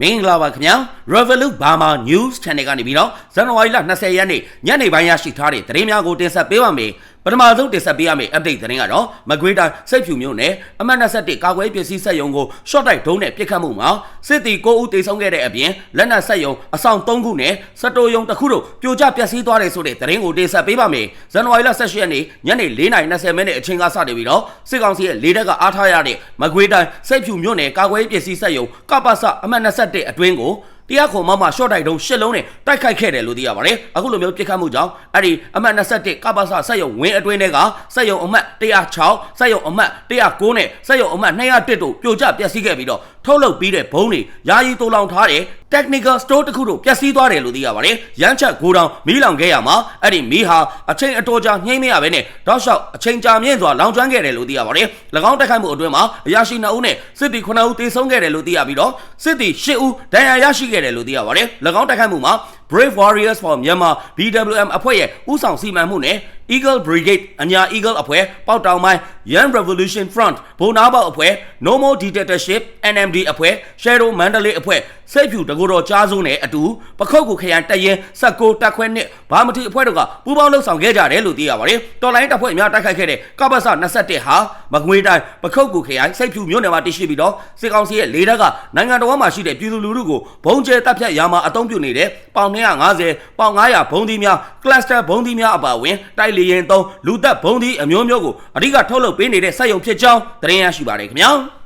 မင်္ဂလာပါခင်ဗျာ Revolut Burma News Channel ကနေပြီးတော့ဇန်နဝါရီလ20ရက်နေ့ညနေပိုင်းရရှိထားတဲ့သတင်းများကိုတင်ဆက်ပေးပါမယ် ပထမဆုံးတင်ဆက်ပေးရမယ့် update သတင်းကတော့မကွေးတိုင်းစိတ်ဖြူမြို့နယ်အမှတ်21ကာကွယ်ပစ္စည်းစက်ရုံကို short တိုက်ဒုံးနဲ့ပစ်ခတ်မှုမှာစစ်တီ9ဦးတေဆုံးခဲ့တဲ့အပြင်လက်နက်စက်ရုံအဆောင်3ခုနဲ့စတိုရုံတစ်ခုတို့ပြိုကျပျက်စီးသွားတယ်ဆိုတဲ့သတင်းကိုတင်ဆက်ပေးပါမယ်ဇန်နဝါရီလ18ရက်နေ့ညနေ4:20မိနစ်အချိန်ကစတင်ပြီးတော့စစ်ကောင်စီရဲ့လေတပ်ကအားထားရတဲ့မကွေးတိုင်းစိတ်ဖြူမြို့နယ်ကာကွယ်ပစ္စည်းစက်ရုံကပ္ပစအမှတ်21အတွင်းကို တရားခုံမမရှော့တိုက်တုံးရှစ်လုံးနဲ့တိုက်ခိုက်ခဲ့တယ်လို့သိရပါတယ်အခုလိုမျိုးပြစ်ခတ်မှုကြောင့်အဲ့ဒီအမှတ်21ကပ္ပစစက်ရုံဝင်းအတွင်းတွေကစက်ရုံအမှတ်106စက်ရုံအမှတ်109နဲ့စက်ရုံအမှတ်201တို့ပြိုကျပျက်စီးခဲ့ပြီးတော့ထုတ်လုပ်ပြီးတဲ့ဘုံတွေယာယီတိုးလောင်ထားတဲ့ technical store တစ်ခုတို့ပျက်စီးသွားတယ်လို့သိရပါတယ်ရမ်းချက်ဂိုးတောင်မီးလောင်ခဲ့ရမှာအဲ့ဒီမီးဟာအချိန်အတော်ကြာနှိမ့်မရဘဲနဲ့တောက်လျှောက်အချိန်ကြာမြင့်စွာလောင်ကျွမ်းခဲ့တယ်လို့သိရပါတယ်၎င်းတိုက်ခိုက်မှုအတွင်းမှာအရာရှိ2ဦးနဲ့စစ်သည်9ဦးသေဆုံးခဲ့တယ်လို့သိရပြီးတော့စစ်သည်10ဦးဒဏ်ရာရရှိခဲ့တယ်လို့သိရပါတယ်၎င်းတိုက်ခိုက်မှုမှာ Brave Warriors for Myanmar BWM အဖွဲ့ရဲ့ဥဆောင်စီမံမှုနဲ့ Eagle Brigade အညာ Eagle အဖွဲ့ပေါက်တောင်ပိုင်း Young Revolution Front ဘုံနာပေါက်အဖွဲ့ No More Dictatorship NMD အဖွဲ့ Shadow Mandalay အဖွဲ့ စိတ်ဖြူတကူတော်ကြားစုနဲ့အတူပခုတ်ကူခရိုင်တရင်16တက်ခွဲနှစ်ဘာမတီအဖွဲ့တို့ကပူးပေါင်းလှုပ်ဆောင်ခဲ့ကြတယ်လို့သိရပါတယ်။တော်လိုင်းတပ်ဖွဲ့အများတိုက်ခိုက်ခဲ့တဲ့ကပ္ပစ21ဟာမကွေးတိုင်းပခုတ်ကူခရိုင်စိတ်ဖြူမြို့နယ်မှာတည်ရှိပြီးတော့စစ်ကောင်စီရဲ့လေတပ်ကနိုင်ငံတော်မှာရှိတဲ့ပြည်သူလူထုကိုဘုံကျဲတပ်ဖြတ်ရာမှာအုံပြုနေတဲ့ပေါင်250ပေါင်900ဘုံသီးများ cluster ဘုံသီးများအပါအဝင်တိုက်လေရင်သုံးလူသက်ဘုံသီးအမျိုးမျိုးကိုအဓိကထုတ်လုပ်ပေးနေတဲ့စက်ရုံဖြစ်ကြောင်းသတင်းရရှိပါတယ်ခင်ဗျာ။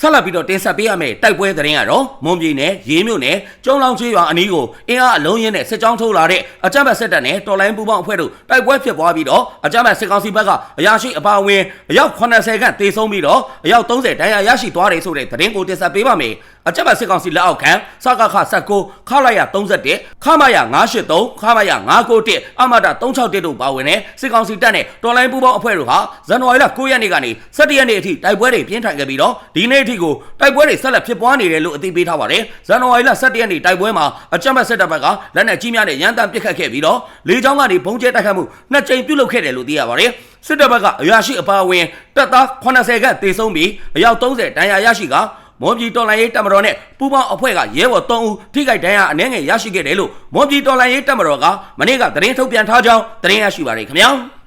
ဆက်လက်ပြီးတော့တင်ဆက်ပေးရမယ့်တိုက်ပွဲသတင်းကတော့မွန်ပြည်နယ်ရေးမြို့နယ်ကျုံလောင်ချေးရွာအနီးကိုအင်အားအလုံးရင်းနဲ့စစ်ကြောင်းထုတ်လာတဲ့အကြမ်းဖက်စစ်တပ်နဲ့တော်လိုင်းပူပေါင်းအဖွဲ့တို့တိုက်ပွဲဖြစ်ပွားပြီးတော့အကြမ်းဖက်စစ်ကောင်စီဘက်ကအရာရှိအပါအဝင်အယောက်80ခန့်တေဆုံးပြီးတော့အယောက်30ဒဏ်ရာရရှိသွားတယ်ဆိုတဲ့သတင်းကိုတင်ဆက်ပေးပါမယ် အကြမ်းဖက်စစ်ကောင်စီလက်အောက်ခံစကခ19ခလာရ31ခမရ983ခမရ991အမတာ361တို့ပါဝင်တဲ့စစ်ကောင်စီတပ်နဲ့တော်လိုင်းပူပေါင်းအဖွဲ့တို့ဟာဇန်နဝါရီလ9ရက်နေ့ကနေ17ရက်နေ့အထိတိုက်ပွဲတွေပြင်းထန်ခဲ့ပြီးတော့ဒီနေ့အထိကိုတိုက်ပွဲတွေဆက်လက်ဖြစ်ပွားနေတယ်လို့အသိပေးထားပါတယ်။ဇန်နဝါရီလ17ရက်နေ့တိုက်ပွဲမှာအကြမ်းဖက်စစ်တပ်ဘက်ကလက်နက်ကြီးများနဲ့ရန်တမ်းပစ်ခတ်ခဲ့ပြီးတော့လေကြောင်းကနေဘုံကျဲတိုက်ခတ်မှုနှစ်ကြိမ်ပြုလုပ်ခဲ့တယ်လို့သိရပါတယ်။စစ်တပ်ဘက်ကအရာရှိအပါအဝင်တပ်သား80ခန့်တေဆုံးပြီးအယောက်30ဒဏ်ရာရရှိက မော်ပြည်တော်လိုင်းရေးတပ်မတော်နဲ့ပူးပေါင်းအဖွဲ့ကရဲဘော်3ဦးထိခိုက်ဒဏ်ရာအနည်းငယ်ရရှိခဲ့တယ်လို့မော်ပြည်တော်လိုင်းရေးတပ်မတော်ကမနေ့ကသတင်းထုတ်ပြန်ထားကြောင်းသတင်းရရှိပါရခင်ဗျာ။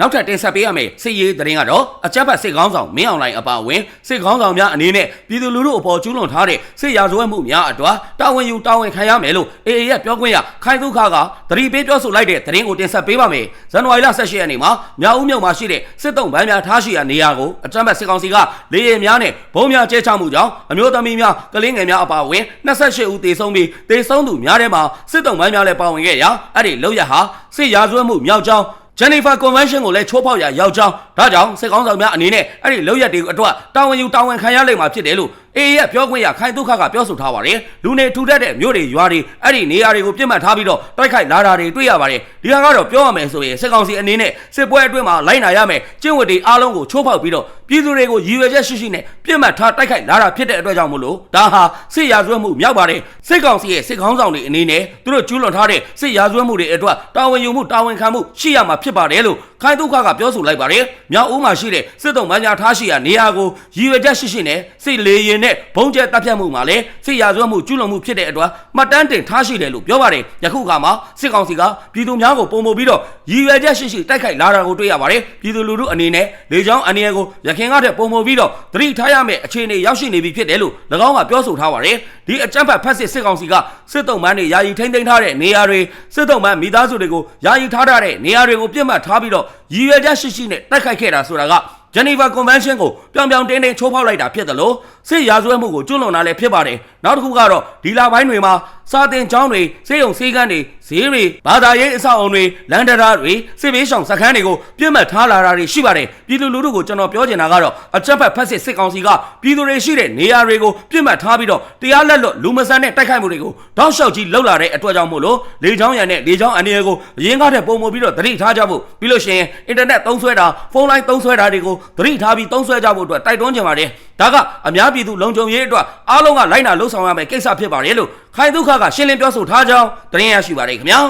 နောက်ထပ်တင်ဆက်ပေးရမယ့်စစ်ရေးသတင်းကတော့အကြမ်းဖက်စစ်ကောင်းဆောင်မင်းအောင်လှိုင်အပါအဝင်စစ်ကောင်းဆောင်များအနေနဲ့ပြည်သူလူထုအပေါ်ကျူးလွန်ထားတဲ့စစ်ရာဇဝတ်မှုများအတော်တာဝန်ယူတာဝန်ခံရမယ်လို့ AA ရဲ့ပြောခွင့်ရခိုင်သုခကသတိပေးပြောဆိုလိုက်တဲ့သတင်းကိုတင်ဆက်ပေးပါမယ်။ဇန်နဝါရီလ18ရက်နေ့မှာမြောက်ဦးမြို့မှာရှိတဲ့စစ်တုံးပန်းများထားရှိရာနေရာကိုအကြမ်းဖက်စစ်ကောင်စီကလေယာဉ်များနဲ့ဘုံများကျဲချမှုကြောင့်အမျိုးသမီးများကလေးငယ်များအပါအဝင်28ဦးသေဆုံးပြီးသေဆုံးသူများထဲမှာစစ်တုံးပန်းများလည်းပါဝင်ခဲ့ရာအဲ့ဒီလောက်ရဟာစစ်ရာဇဝတ်မှုမြောက်ကြောင်း ဂျန်နီဖာကွန်ဗင်းရှင်းကိုလည်းချိုးဖောက်ရရောက်ကြောင်းဒါကြောင့်စစ်ကောင်းဆောင်များအနေနဲ့အဲ့ဒီလောက်ရက်တွေကိုအတွက်တာဝန်ယူတာဝန်ခံရလိမ့်မှာဖြစ်တယ်လို့ အေးရဲ့ပြောခွင့်ရခိုင်ဒုက္ခကပြောဆိုထားပါတယ်လူနေထူထပ်တဲ့မြို့တွေရွာတွေအဲ့ဒီနေရာတွေကိုပြစ်မှတ်ထားပြီးတော့တိုက်ခိုက်လာတာတွေတွေ့ရပါတယ်ဒီဟာကတော့ပြောရမယ်ဆိုရင်စစ်ကောင်စီအနေနဲ့စစ်ပွဲအတွင်းမှာလိုက်နာရမယ်ကျင့်ဝတ်တွေအားလုံးကိုချိုးဖောက်ပြီးတော့ပြည်သူတွေကိုရည်ရွယ်ချက်ရှိရှိနဲ့ပြစ်မှတ်ထားတိုက်ခိုက်လာတာဖြစ်တဲ့အတွက်ကြောင့်မို့လို့ဒါဟာစစ်ရာဇဝတ်မှုမြောက်ပါတယ်စစ်ကောင်စီရဲ့စစ်ခေါင်းဆောင်တွေအနေနဲ့သူတို့ကျူးလွန်ထားတဲ့စစ်ရာဇဝတ်မှုတွေအတွက်တာဝန်ယူမှုတာဝန်ခံမှုရှိရမှာဖြစ်ပါတယ်လို့ ခိုင်ဒုက္ခကပြောဆိုလိုက်ပါတယ်မြောက်ဦးမှာရှိတဲ့စစ်တုံးမန်းညာထားရှိရာနေရာကိုရည်ရွယ်ချက်ရှိရှိနဲ့စစ်လေရင်နဲ့ဘုံကျဲတပ်ဖြတ်မှုမှာလည်းစစ်ရာဇဝတ်မှုကျူးလွန်မှုဖြစ်တဲ့အတွက်မှတ်တမ်းတင်ထားရှိတယ်လို့ပြောပါတယ်ယခုအခါမှာစစ်ကောင်စီကပြည်သူများကိုပုံမပြီးတော့ရည်ရွယ်ချက်ရှိရှိတိုက်ခိုက်လာတာကိုတွေ့ရပါတယ်ပြည်သူလူထုအနေနဲ့လေကြောင်းအနေရကိုရခင်ကတည်းပုံမပြီးတော့သတိထားရမယ့်အခြေအနေရောက်ရှိနေပြီဖြစ်တယ်လို့၎င်းကပြောဆိုထားပါတယ်ဒီအကြမ်းဖက်ဖက်စစ်စစ်ကောင်စီကစစ်တုံးမန်းတွေယာယီထိမ့်သိမ်းထားတဲ့နေရာတွေစစ်တုံးမန်းမိသားစုတွေကိုယာယီထားထားတဲ့နေရာတွေကိုပြစ်မှတ်ထားပြီးတော့ရည်ရွယ်ချက်ရှိရှိနဲ့တိုက်ခိုက်ခဲ့တာဆိုတာကဂျနီဗာကွန်ဗင်းရှင်းကိုပြောင်ပြောင်တင်းတင်းချိုးဖောက်လိုက်တာဖြစ်တယ်လို့စစ်ရာဇဝတ်မှုကိုကျွလွန်တာလည်းဖြစ်ပါတယ်နောက်တစ်ခုကတော့ဒီလာပိုင်းတွေမှာစာတင်ကျောင်းတွေစေယုံစေးကန်းတွေဈေးတွေဘာသာရေးအဆောက်အုံတွေလန်ဒရာတွေစစ်ဘေးရှောင်စခန်းတွေကိုပြစ်မှတ်ထားလာတာတွေရှိပါတယ်ပြည်သူလူထုကိုကျွန်တော်ပြောချင်တာကတော့အကြက်ဖက်ဖက်စစ်စစ်ကောင်စီကပြည်သူတွေရှိတဲ့နေရာတွေကိုပြစ်မှတ်ထားပြီးတော့တရားလက်လွတ်လူမဆန်တဲ့တိုက်ခိုက်မှုတွေကိုတောက်လျှောက်ကြီးလှုပ်လာတဲ့အတွက်ကြောင့်မို့လို့လေချောင်းရံနဲ့လေချောင်းအနေရကိုအရင်ကတည်းကပုံမပြီးတော့သတိထားကြဖို့ပြီးလို့ရှိရင်အင်တာနက်သုံးဆွဲတာဖုန်းလိုင်းသုံးဆွဲတာတွေကိုသတိထားပြီးသုံးဆွဲကြဖို့အတွက်တိုက်တွန်းချင်ပါတယ်ဒါကအများပြည်သူလုံခြုံရေးအတွက်အားလုံးကလိုက်နာလှုပ်ဆောင်ရမယ့်ကိစ္စဖြစ်ပါတယ်လို့ခိုင်ဒုက္ခကရှင်းလင်းပြောဆိုထားကြောင်းတင်ရရှိပါတယ်ခင်ဗျာ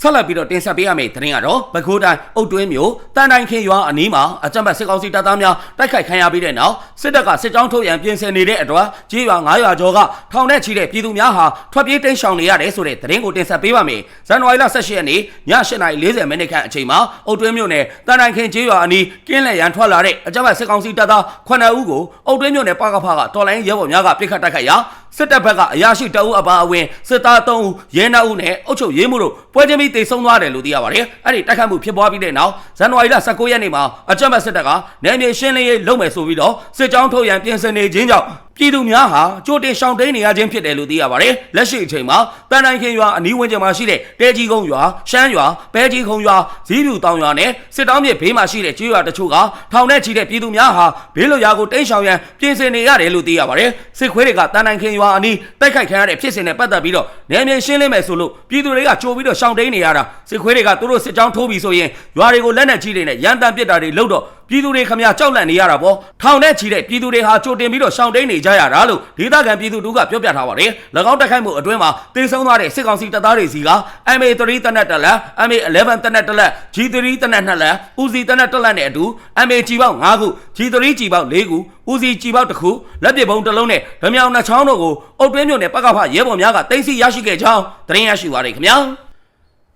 ဆက်လက်ပြီးတော့တင်ဆက်ပေးရမယ့်သတင်းကတော့ပဲခူးတိုင်းအုတ်တွင်းမြို့တန်တိုင်းခင်ရွာအနီးမှာအကြမ်းဖက်စစ်ကောင်စီတပ်သားများတိုက်ခိုက်ခံရပြီးတဲ့နောက်စစ်တပ်ကစစ်ကြောင်းထုတ်ရန်ပြင်ဆင်နေတဲ့အတွက်ကြေးရွာ9ရွာကျော်ကထောင်ထဲချီတဲ့ပြည်သူများဟာထွက်ပြေးတိမ်းရှောင်နေရတယ်ဆိုတဲ့သတင်းကိုတင်ဆက်ပေးပါမယ်။ဇန်နဝါရီလ18ရက်နေ့ည8:40မိနစ်ခန့်အချိန်မှာအုတ်တွင်းမြို့နယ်တန်တိုင်းခင်ကြေးရွာအနီးကင်းလက်ရန်ထွက်လာတဲ့အကြမ်းဖက်စစ်ကောင်စီတပ်သား9ဦးကိုအုတ်တွင်းမြို့နယ်ပကဖကတော်လိုင်းရဲဘော်များကပြစ်ခတ်တိုက်ခိုက်ရာ စစ်တပ်ဘက်ကအရာရှိတအုပ်အပါအဝင်စစ်သား3ဦးရဲနှဦးနဲ့အုပ်ချုပ်ရေးမှုတို့ပွဲချင်းပြီးတိတ်ဆုံးသွားတယ်လို့သိရပါတယ်။အဲ့ဒီတိုက်ခတ်မှုဖြစ်ပွားပြီးတဲ့နောက်ဇန်နဝါရီလ19ရက်နေ့မှာအကြမ်းဖက်စစ်တပ်ကနယ်မြေရှင်းလင်းရေးလုပ်မယ်ဆိုပြီးတော့စစ်ကြောင်းထုတ်ရန်ပြင်ဆင်နေခြင်းကြောင့် ပြည်သူများဟာကြိုတင်ရှောင်တိန်နေရခြင်းဖြစ်တယ်လို့သိရပါတယ်။လက်ရှိအချိန်မှာတန်တိုင်းခင်ရွာအနီးဝန်းကျင်မှာရှိတဲ့တဲကြီးကုန်းရွာ၊ရှမ်းရွာ၊ဘဲကြီးခုံရွာ၊ဇီးပြူတောင်ရွာနဲ့စစ်တောင်းမြစ်ဘေးမှာရှိတဲ့ကျွရွာတချို့ကထောင်ထဲချီတဲ့ပြည်သူများဟာဘေးလွတ်ရာကိုတိမ်းရှောင်ရန်ပြင်ဆင်နေရတယ်လို့သိရပါတယ်။စစ်ခွေးတွေကတန်တိုင်းခင်ရွာအနီးတိုက်ခိုက်ခံရတဲ့ဖြစ်စဉ်နဲ့ပတ်သက်ပြီးတော့နယ်မြေရှင်းလင်းမယ်ဆိုလို့ပြည်သူတွေကကြိုပြီးတော့ရှောင်တိန်နေရတာစစ်ခွေးတွေကသူတို့စစ်ကြောင်းထိုးပြီးဆိုရင်ရွာတွေကိုလက်နက်ကြီးတွေနဲ့ရန်တမ်းပစ်တာတွေလုပ်တော့ပြည်သူတွေခမရကြောက်လန့်နေရတာပေါ့ထောင်ထဲချီတဲ့ပြည်သူတွေဟာကြိုတင်ပြီးတော့ရှောင်တိန်နေကြရတာလို့ဒေသခံပြည်သူတို့ကပြောပြထားပါတယ်၎င်းတိုက်ခိုက်မှုအတွင်းမှာတင်ဆုံးသွားတဲ့စစ်ကောင်စီတပ်သားတွေစီက MA3 တနက်တက်လက် MA11 တနက်တက်လက် G3 တနက်နှစ်လက်ဦးစီတနက်တက်လက်နဲ့အတူ MA ကြီးပေါင်း5ခု G3 ကြီးပေါင်း4ခုဦးစီကြီးပေါင်းတစ်ခုလက်ပစ်ပုံတစ်လုံးနဲ့ဓမြောင်နှချောင်းတို့ကိုအုတ်တွင်းမြို့နယ်ပကဖရဲဘော်များကတင်စီရရှိခဲ့ကြောင်းသတင်းရရှိပါရခင်ဗျာ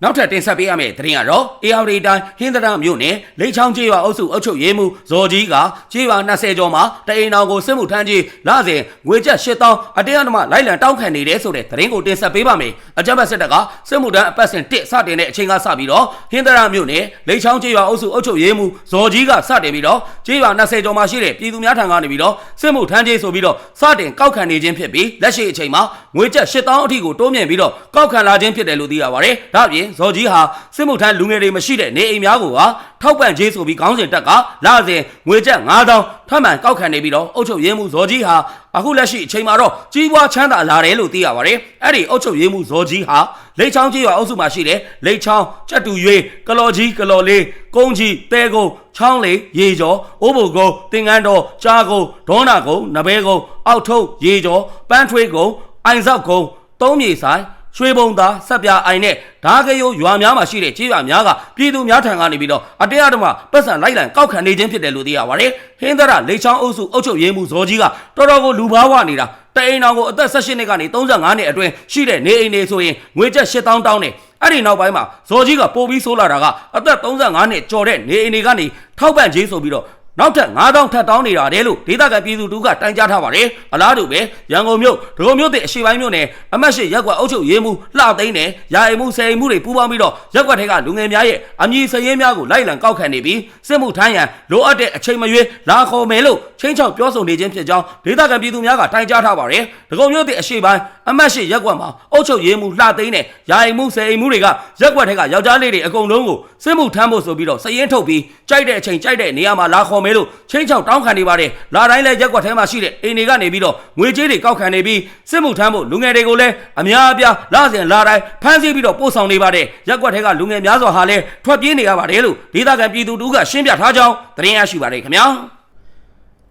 နောက်ထပ်တင်ဆက်ပေးရမယ့်သတင်းကတော့ AR တိုင်းဟင်းသရမြို့နယ်လိတ်ချောင်းကျေးရွာအုပ်စုအုပ်ချုပ်ရေးမှူးဇော်ကြီးကကျေးရွာ20ကျော်မှာတအိမ်တော်ကိုစစ်မှုထမ်းကြီးလစဉ်ငွေကျပ်8000အတင်းအဓမ္မလိုက်လံတောင်းခံနေတယ်ဆိုတဲ့သတင်းကိုတင်ဆက်ပေးပါမယ်။အကြမ်းဖက်စစ်တပ်ကစစ်မှုထမ်းအပတ်စဉ်1စတင်တဲ့အချိန်ကစပြီးတော့ဟင်းသရမြို့နယ်လိတ်ချောင်းကျေးရွာအုပ်စုအုပ်ချုပ်ရေးမှူးဇော်ကြီးကစတင်ပြီးတော့ကျေးရွာ20ကျော်မှာရှိတဲ့ပြည်သူများထံကနေပြီးတော့စစ်မှုထမ်းကြီးဆိုပြီးတော့စတင်ကောက်ခံနေခြင်းဖြစ်ပြီးလက်ရှိအချိန်မှာငွေကျပ်8000အထိကိုတိုးမြင့်ပြီးတော့ကောက်ခံလာခြင်းဖြစ်တယ်လို့သိရပါတယ်။ဒါ့အပြင်ဇော်ကြီးဟာစစ်မှုထမ်းလူငယ်တွေမရှိတဲ့နေအိမ်များကိုဟာထောက်ပံ့ခြင်းဆိုပြီးခေါင်းစဉ်တက်ကလာစဉ်ငွေကျပ်9000ထပ်မံကောက်ခံနေပြီးတော့အုပ်ချုပ်ရေးမှူးဇော်ကြီးဟာအခုလက်ရှိအချိန်မှာတော့ကြီးပွားချမ်းသာလာတယ်လို့သိရပါတယ်။အဲ့ဒီအုပ်ချုပ်ရေးမှူးဇော်ကြီးဟာလိတ်ချောင်းကြီးရွာအုပ်စုမှာရှိတဲ့လိတ်ချောင်းကြက်တူရွေးကလော်ကြီးကလော်လေးကုန်းကြီးတဲကုန်းချောင်းလေးရေကျော်အိုးဘုံကုန်းတင်ကန်းတော်ကြားကုန်းဒေါနာကုန်းနဘဲကုန်းအောက်ထုပ်ရေကျော်ပန်းထွေးကုန်းအိုင်ဆောက်ကုန်းသုံးမြေဆိုင် ရွှေဘုံသားဆက်ပြအိုင်နဲ့ဓာကရိုးရွာများမှာရှိတဲ့ကြေးရွာများကပြည်သူများထံကနေပြီးတော့အတရားဓမ္မပတ်စံလိုက်လံကောက်ခံနေခြင်းဖြစ်တယ်လို့သိရပါတယ်။ဟင်းသရလေချောင်းအုပ်စုအုပ်ချုပ်ရေးမှူးဇော်ကြီးကတော်တော်ကိုလူဘာဝနေတာတအိမ်တော်ကိုအသက်18နှစ်ကနေ35နှစ်အတွင်းရှိတဲ့နေအိမ်တွေဆိုရင်ငွေကျပ်8000တောင်းနဲ့အဲ့ဒီနောက်ပိုင်းမှာဇော်ကြီးကပို့ပြီးဆိုးလာတာကအသက်35နှစ်ကျော်တဲ့နေအိမ်တွေကနေထောက်ပံ့ခြင်းဆိုပြီးတော့ နောက်ထပ်9000ထပ်တောင်းနေတာတဲ့လို့ဒေသခံပြည်သူတို့ကတိုင်ကြားထားပါတယ်အလားတူပဲရန်ကုန်မြို့ဒဂုံမြို့တဲ့အရှိပိုင်းမြို့နယ်အမတ်ရှိရက်ကွက်အုပ်ချုပ်ရေးမှူးလှသိန်းနဲ့ရာအိမ်မှုဆယ်အိမ်မှုတွေပူးပေါင်းပြီးတော့ရက်ကွက်ထက်ကလူငယ်များရဲ့အမည်စရင်များကိုလိုက်လံကောက်ခံနေပြီးစစ်မှုထမ်းရန်လိုအပ်တဲ့အချိန်မရွေးလာခေါ်မယ်လို့ချင်းချောက်ပြောဆိုနေခြင်းဖြစ်ကြောင်းဒေသခံပြည်သူများကတိုင်ကြားထားပါတယ်ဒဂုံမြို့တဲ့အရှိပိုင်း အမတ်ရှိရက်ကွက်မှာအုပ်ချုပ်ရေးမှူးလှသိန်းနဲ့ရာအိမ်မှုဆယ်အိမ်မှုတွေကရက်ကွက်ထက်ကယောက်ျားလေးတွေအကုန်လုံးကိုစစ်မှုထမ်းဖို့ဆိုပြီးတော့စရင်ထုတ်ပြီးကြိုက်တဲ့အချိန်ကြိုက်တဲ့နေရာမှာလာခေါ်မယ်လို့ချင်းချောက်တောင်းခံနေပါတယ်လာတိုင်းလဲရက်ကွက်ထဲမှာရှိတဲ့အိမ်တွေကနေပြီးတော့ငွေကြေးတွေကောက်ခံနေပြီးစစ်မှုထမ်းဖို့လူငယ်တွေကိုလည်းအများအပြားလာစဉ်လာတိုင်းဖမ်းဆီးပြီးတော့ပို့ဆောင်နေပါတယ်ရက်ကွက်ထဲကလူငယ်များစွာဟာလည်းထွက်ပြေးနေရပါတယ်လို့ဒေသခံပြည်သူတို့ကရှင်းပြထားကြောင်းသတင်းရရှိပါတယ်ခင်ဗျာ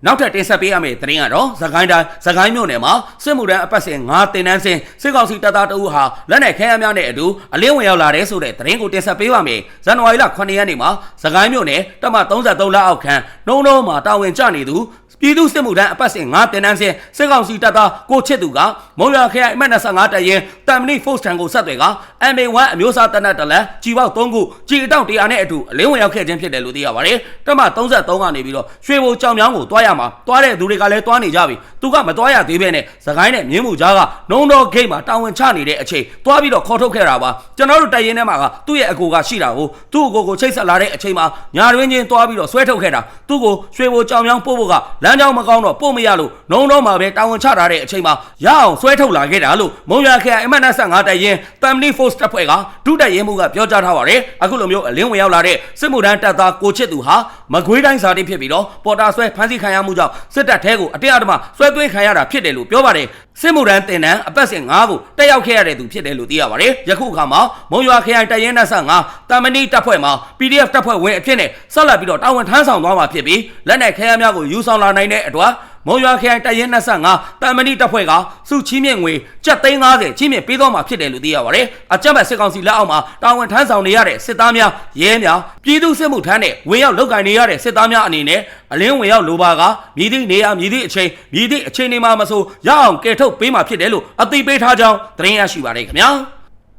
နောက်ထပ်တင်ဆက်ပေးရမယ့်သတင်းကတော့သခိုင်းတိုင်းသခိုင်းမြို့နယ်မှာစစ်မှုထမ်းအပတ်စဉ်9တင်တန်းစဉ်စစ်ကောင်စီတပ်သားတအုပ်ဟာလက်နက်ခဲယမ်းများနဲ့အတူအလင်းဝင်ရောက်လာတဲ့ဆိုတဲ့သတင်းကိုတင်ဆက်ပေးပါမယ်။ဇန်နဝါရီလ9ရက်နေ့မှာသခိုင်းမြို့နယ်တပ်မ33လအောက်ခန်းနှုံးနှုံးမှာတာဝန်ကျနေသူ ပြည်သူစစ်မှုထမ်းအပတ်စဉ်9တင်တန်းစဉ်စစ်ကောင်စီတပ်သားကိုချစ်သူကမုံရခရိုင်အမှတ်25တရင်တမ်မနီဖော့စ်တန်ကိုဆက်သွယ်က MA1 အမျိုးအစားတနတ်တလန်ကြီးပေါက်3ခုကြီးအတောင့်100နဲ့အတူအလင်းဝင်ရောက်ခဲ့ခြင်းဖြစ်တယ်လို့သိရပါတယ်။တပ်မ33ကနေပြီးတော့ရွှေဘိုကြောင်မြောင်းကိုတွားရမှာတွားတဲ့သူတွေကလည်းတွားနေကြပြီ။သူကမတွားရသေးပဲနဲ့စကိုင်းနဲ့မြင်းမှုကြားကနှုံတော်ဂိတ်မှာတာဝန်ချနေတဲ့အချိန်တွားပြီးတော့ခေါ်ထုတ်ခဲ့တာပါ။ကျွန်တော်တို့တိုင်ရင်ထဲမှာကသူ့ရဲ့အကိုကရှိတာကိုသူ့အကိုကိုချိတ်ဆက်လာတဲ့အချိန်မှာညာတွင်းချင်းတွားပြီးတော့ဆွဲထုတ်ခဲ့တာသူ့ကိုရွှေဘိုကြောင်မြောင်းပို့ဖို့ကလမ်းကြောင်းမကောင်းတော့ပို့မရလို့နှုံတော်မှာပဲတာဝန်ချထားတဲ့အချိန်မှာရအောင်ဆွဲထုတ်လာခဲ့တာလို့မုံရခရိုင်အမှတ်25တိုင်ရင်တမ်မနီဖော့စ်တပ်ဖွဲ့ကဒုတိုက်ရင်မှုကပြောကြားထားပါတယ်အခုလိုမျိုးအလင်းဝင်ရောက်လာတဲ့စစ်မှုထမ်းတပ်သားကိုချစ်သူဟာမကွေးတိုင်းစာတိဖြစ်ပြီးတော့ပေါ်တာဆွဲဖမ်းဆီးခံရမှုကြောင့်စစ်တပ်ထဲကိုအတရားအဓမ္မဆွဲသွင်းခံရတာဖြစ်တယ်လို့ပြောပါတယ် စစ်မှုထမ်းတင်တန်းအပတ်စဉ်9ကိုတက်ရောက်ခဲ့ရတဲ့သူဖြစ်တယ်လို့သိရပါတယ်ယခုအခါမှာမုံရွာခရိုင်တိုင်ရင်25တမ်မနီတပ်ဖွဲ့မှာ PDF တပ်ဖွဲ့ဝင်အဖြစ်နဲ့ဆက်လက်ပြီးတော့တာဝန်ထမ်းဆောင်သွားမှာဖြစ်ပြီးလက်နက်ခဲယမ်းများကိုယူဆောင်လာနိုင်တဲ့အတွက် မုံရွာခရိုင်တရင်25တမ္မဏိတပ်ဖွဲ့ကစုချီးမြင့်ငွေကျပ်သိန်း90ချီးမြင့်ပေးသွားမှာဖြစ်တယ်လို့သိရပါတယ်။အကြမ်းဖက်စစ်ကောင်စီလက်အောက်မှာတာဝန်ထမ်းဆောင်နေရတဲ့စစ်သားများရဲများပြည်သူစစ်မှုထမ်းတဲ့ဝင်ရောက်လုပ်ကိုင်နေရတဲ့စစ်သားများအနေနဲ့အလင်းဝင်ရောက်လိုပါကမြည်သည့်နေရာမြည်သည့်အချိန်မြည်သည့်အချိန်တွေမှာမဆိုရအောင်ကယ်ထုတ်ပေးမှာဖြစ်တယ်လို့အသိပေးထားကြောင်းသတင်းရရှိပါတယ်ခင်ဗျာ။